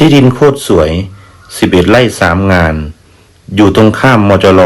ที่ดินโคตรสวย 11 ไร่สามงาน อยู่ตรงข้ามมจร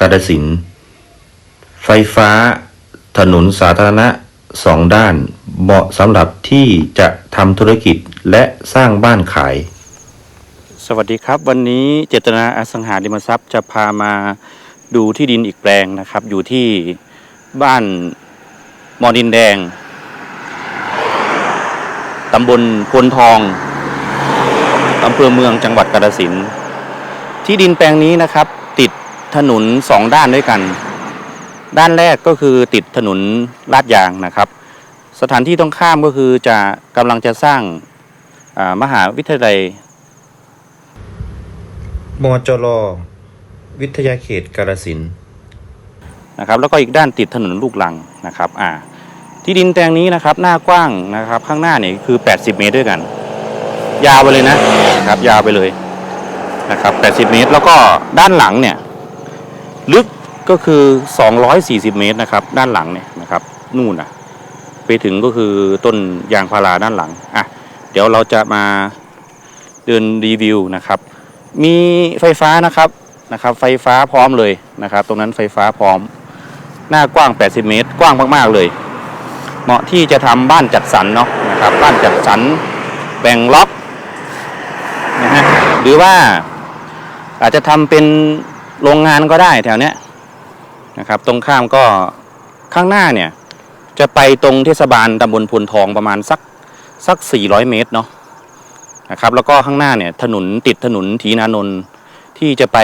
กาฬสินธุ์ไฟฟ้า ถนนสาธารณะสองด้าน เหมาะสำหรับที่จะทำธุรกิจและสร้างบ้านขาย สวัสดีครับ วันนี้เจตนาอสังหาริมทรัพย์จะพามาดูที่ดินอีกแปลงนะครับ อยู่ที่บ้านมอดินแดงตำบลพลทอง อำเภอเมืองจังหวัดกาฬสินธุ์ที่ดินแปลงนี้นะครับ ติดถนนสองด้านด้วยกัน ด้านแรกก็คือติดถนนลาดยางนะครับ สถานที่ตรงข้ามก็คือจะกำลังจะสร้างอ่ามหาวิทยาลัยมจรวิทยาเขตกาฬสินธุ์นะครับ แล้วก็อีกด้านติดถนนลูกลังนะครับอ่าที่ดินแปลงนี้นะครับ หน้ากว้างนะครับ ข้างหน้าเนี่ยคือ 80 เมตรด้วยกัน ยาวไปเลยนะ นะครับ ยาวไปเลยนะครับ80 เมตร แล้วก็ด้านหลังเนี่ย ลึกก็คือ 240 เมตรนะครับ ด้านหลังเนี่ยนะครับ นู่นนะไปถึงก็คือต้นยางพาราด้านหลังอะเดี๋ยวเราจะมาเดินรีวิวนะครับ มีไฟฟ้านะครับนะครับ ไฟฟ้าพร้อมเลยนะครับ ตรงนั้นไฟฟ้าพร้อม หน้ากว้าง 80 เมตร กว้างมากๆเลย เหมาะที่จะทำบ้านจัดสรรเนาะนะครับ บ้านจัดสรรแบ่งล็อก หรือว่าอาจจะทำเป็นโรงงานก็ได้แถวเนี้ยนะครับ ตรงข้ามก็ข้างหน้าเนี่ย จะไปตรงเทศบาลตำบลพลทองประมาณสักสัก 400 เมตรเนาะนะครับ แล้วก็ข้างหน้าเนี่ยถนนติดถนนทีนานนท์ที่จะไป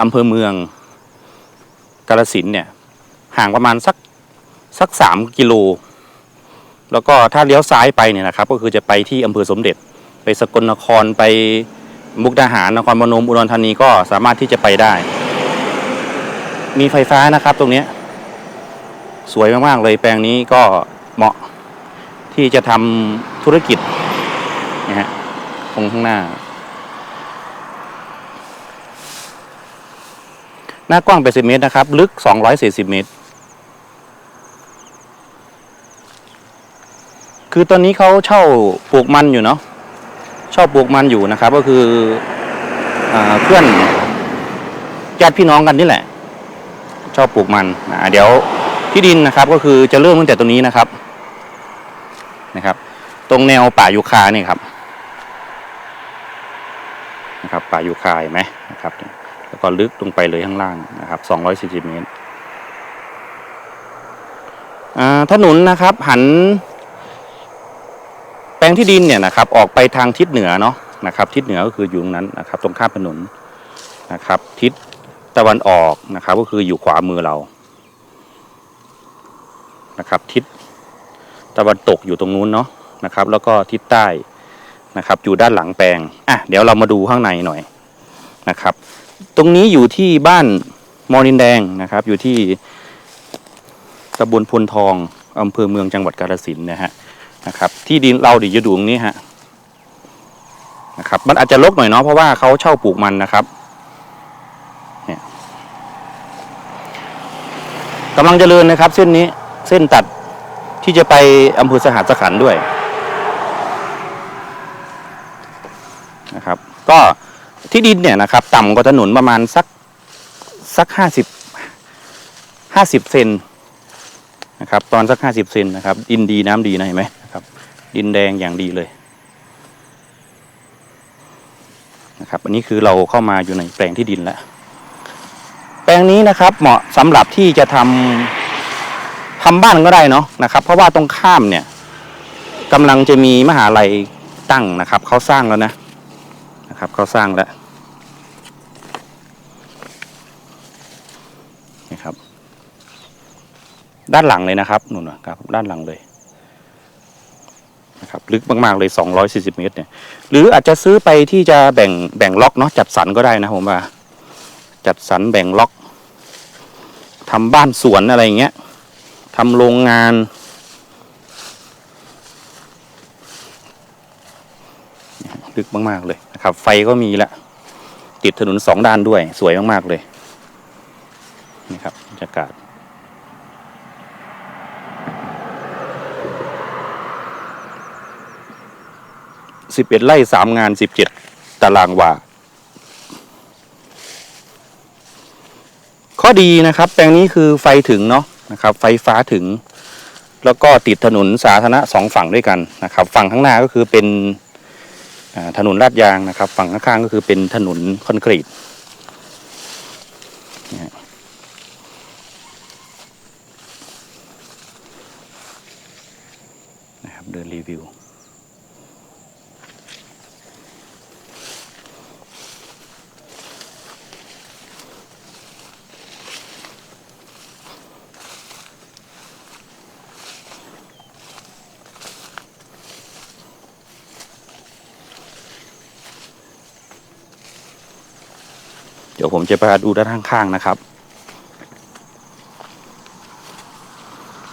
อำเภอเมืองกาฬสินเนี่ยห่างประมาณสักสักสามกิโล แล้วก็ถ้าเลี้ยวซ้ายไปเนี่ยนะครับ ก็คือจะไปที่อำเภอสมเด็จ ไปสกลนครไป มุกดาหารนครพนมอุดรธานีก็สามารถที่จะไปได้ มีไฟฟ้านะครับตรงนี้ สวยมากๆเลยแปลงนี้ก็เหมาะที่จะทำธุรกิจนะฮะตรงข้างหน้า หน้ากว้าง 80 เมตรนะครับ ลึก 240 เมตร คือตอนนี้เขาเช่าปลูกมันอยู่เนาะ ช่าปลูกมันอยู่นะครับ ก็คืออเพื่อนญาติพี่น้องกันนี่แหละ ชอบปลูกมันอ่าเดี๋ยวที่ดินนะครับก็คือจะเริ่มตั้งแต่ตรงนี้นะครับนะครับ ตรงแนวป่ายูคาเนี่ยครับนะครับ ป่ายูคาเห็นไหมนะครับ แล้วก็ลึกลงไปเลยข้างล่างนะครับ 240เมตรถนนนะครับหัน แปลงที่ดินเนี่ยนะครับออกไปทางทิศเหนือเนาะนะครับทิศเหนือก็คืออยู่ตรงนั้นนะครับตรงข้ามถนนนะครับ ทิศตะวันออกนะครับ ก็คืออยู่ขวามือเรานะครับ ทิศตะวันตกอยู่ตรงนู้นเนาะนะครับ แล้วก็ทิศใต้นะครับ อยู่ด้านหลังแปลงอะเดี๋ยวเรามาดูข้างในหน่อยนะครับ ตรงนี้อยู่ที่บ้านมอนินแดงนะครับ อยู่ที่ตำบลพลทองอำเภอเมืองจังหวัดกาฬสินธุ์นะฮะ นะครับ ที่ดินเราดิอยู่ตรงนี้ฮะนะครับ มันอาจจะรกหน่อยเนาะเพราะว่าเขาเช่าปลูกมันนะครับเนี่ยกำลังจเจริญนะครับ เส้นนี้เส้นตัดที่จะไปอำเภอสหัสขันด้วยนะครับ ก็ที่ดินเนี่ยนะครับ ต่ำกว่าถนนประมาณสักสักห้าสิบห้าสิบเซนนะครับ ตอนสักห้าสิบเซนนะครับ ดินดีน้ำดีนะเห็นไหม ดินแดงอย่างดีเลยนะครับอันนี้คือเราเข้ามาอยู่ในแปลงที่ดินแล้ว แปลงนี้นะครับเหมาะสำหรับที่จะทำทำบ้านก็ได้เนาะนะครับ เพราะว่าตรงข้ามเนี่ยกำลังจะมีมหาลัยตั้งนะครับเขาสร้างแล้วนะนะครับเขาสร้างแล้วนี่ครับ ด้านหลังเลยนะครับนู่นนะครับ ด้านหลังเลย นะครับลึกมากๆเลย 240 เมตรเนี่ยหรืออาจจะซื้อไปที่จะแบ่งแบ่งล็อกเนาะจัดสรรก็ได้นะผมว่า จัดสรรแบ่งล็อกทำบ้านสวนอะไรอย่างเงี้ยทำโรงงาน ลึกมากๆเลยนะครับ ไฟก็มีล้วติดถนนสองด้านด้วยสวยมากๆเลยนี่ครับบรรยากาศ สิบเอ็ดไร่สามงานสิบเจ็ดตารางวา ข้อดีนะครับ แปลงนี้คือไฟถึงเนาะนะครับ ไฟฟ้าถึง แล้วก็ติดถนนสาธารณะสองฝั่งด้วยกันนะครับ ฝั่งข้างหน้าก็คือเป็นถนนลาดยางนะครับ ฝั่งข้างๆก็คือเป็นถนนคอนกรีตนะครับเดินรีวิว เดี๋ยวผมจะไปดูด้านข้างๆนะครับ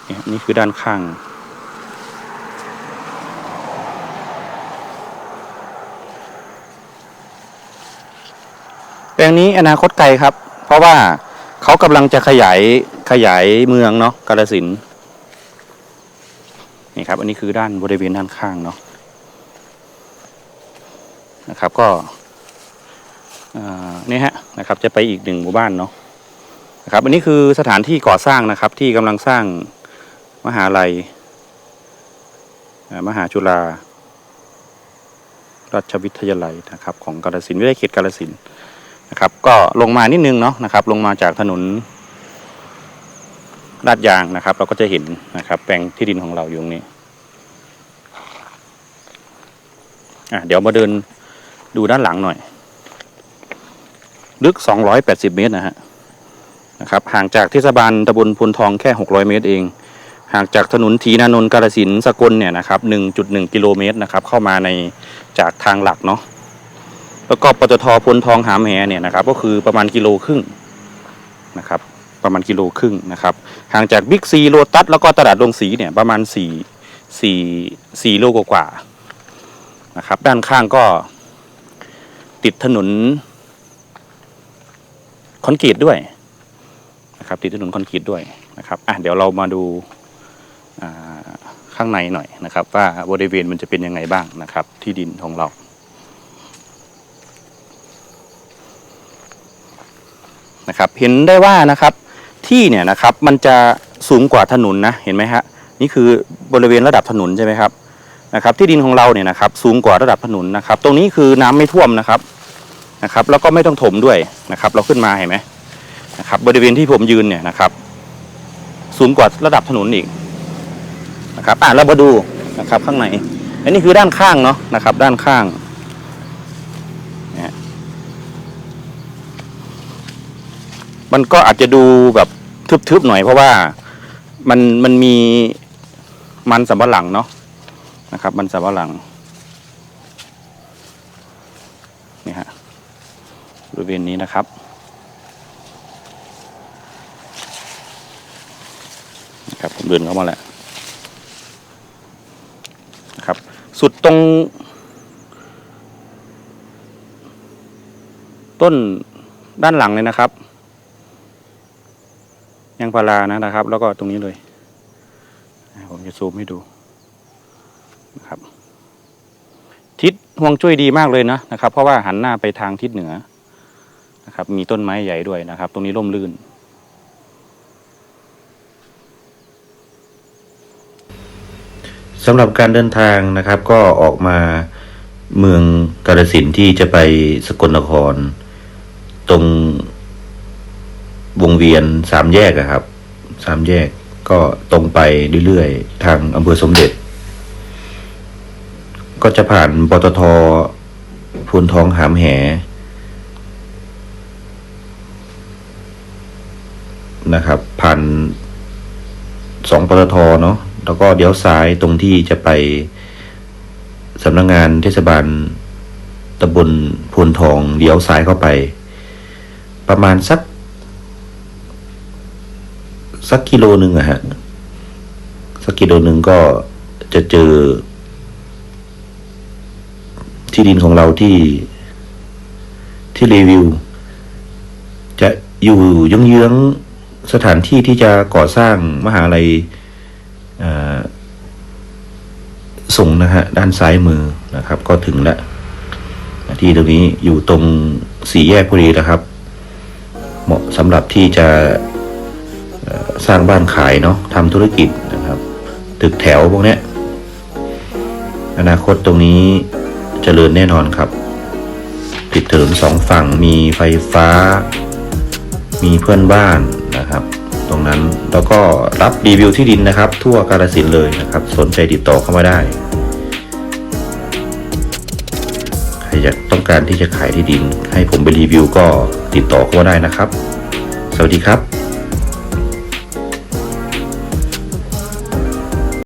นี่ยนี่คือด้านข้าง แปลงนี้อนาคตไกลครับ เพราะว่าเขากำลังจะขยายขยายเมืองเนาะกาลสินนี่ครับ อันนี้คือด้านบริเวณด้านข้างเนาะนะครับ ก็ นี่ฮะนะครับจะไปอีกหนึ่งหมู่บ้านเนาะนะครับอันนี้คือสถานที่ก่อสร้างนะครับที่กำลังสร้างมหาลัยมหาจุฬาราชวิทยาลัยนะครับของกาฬสินวิทยาเขตกาฬสินนะครับ ก็ลงมานิดนึงเนาะนะครับ ลงมาจากถนนลาดยางนะครับ เราก็จะเห็นนะครับ แปลงที่ดินของเราอยู่ตรงนี้อะเดี๋ยวมาเดินดูด้านหลังหน่อย ลึก 280 เมตรนะฮะนะครับห่างจากเทศบาลตำบลพลทองแค่ 600 เมตรเอง ห่างจากถนนทีนานนท์กาลสินสกลเนี่ยนะครับ 1.1 กิโลเมตรนะครับเข้ามาในจากทางหลักเนาะแล้วก็ปตทพลทองหามแหเนี่ยนะครับก็คือประมาณกิโลครึ่งนะครับประมาณกิโลครึ่งนะครับห่างจากบิ๊กซีโลตัสแล้วก็ตลาดลงสีเนี่ยประมาณ 4 4 4โลกว่านะครับด้านข้างก็ติดถนน คอนกรีตด้วยนะครับติดถนนคอนกรีตด้วยนะครับอะเดี๋ยวเรามาดูข้างในหน่อยนะครับ ว่าบริเวณมันจะเป็นยังไงบ้างนะครับ ที่ดินของเรานะครับเห็นได้ว่านะครับที่เนี่ยนะครับมันจะสูงกว่าถนนนะเห็นไหมฮะนี่คือบริเวณระดับถนนใช่ไหมครับนะครับ ที่ดินของเราเนี่ยนะครับสูงกว่าระดับถนนนะครับ ตรงนี้คือน้ำไม่ท่วมนะครับ นะครับ แล้วก็ไม่ต้องถมด้วยนะครับ เราขึ้นมาเห็นไหมนะครับ บริเวณที่ผมยืนเนี่ยนะครับ สูงกว่าระดับถนนอีกนะครับอะเรามาดูนะครับ ข้างในอันนี้คือด้านข้างเนาะนะครับ ด้านข้างเนี่ยมันก็อาจจะดูแบบทึบๆหน่อยเพราะว่ามันมันมีมันสำปะหลังเนาะนะครับ มันสำปะหลังนี่ฮะ บริเวณนี้นะครับนะครับผมเดินเข้ามาแล้วนะครับ สุดตรง ต้นด้านหลังเลยนะครับยางพารานะนะครับ แล้วก็ตรงนี้เลย ผมจะซูมให้ดูนะครับทิศห่วงจุ้ยดีมากเลยนะนะครับ เพราะว่าหันหน้าไปทางทิศเหนือ นะครับ มีต้นไม้ใหญ่ด้วยนะครับ ตรงนี้ร่มรื่น สำหรับการเดินทางนะครับ ก็ออกมาเมืองกาฬสินที่จะไปสกลนคร ตรงวงเวียนสามแยกอะครับสามแยกก็ตรงไปเรื่อยๆ ทางอำเภอสมเด็จ ก็จะผ่านปตทพูนทองหามแห นะครับ ผ่านสองปตทเนาะแล้วก็เดี๋ยวซ้ายตรงที่จะไปสำนักงงานเทศบาลตำบลพูนทองเลี้ยวซ้ายเข้าไป ประมาณสัก สักกิโลหนึ่งอะฮะ สักกิโลหนึ่งก็จะเจอ ที่ดินของเราที่ที่รีวิว จะอยู่เยื้องๆ สถานที่ที่จะก่อสร้างมหาลัยส่งนะฮะด้านซ้ายมือนะครับ ก็ถึงแล้วที่ตรงนี้อยู่ตรงสี่แยกพอดีนะครับ เหมาะสำหรับที่จะสร้างบ้านขายเนาะทำธุรกิจนะครับ ตึกแถวพวกนี้อนาคตตรงนี้เจริญแน่นอนครับ ติดถนนสองฝั่งมีไฟฟ้า มีเพื่อนบ้าน งนั้น แล้วก็รับรีวิวที่ดินนะครับ ทั่วกาลสินเลยนะครับ สนใจติดต่อเข้ามาได้ใครอยากต้องการที่จะขายที่ดิน ให้ผมไปรีวิวก็ติดต่อเข้ามาได้นะครับ สวัสดีครับ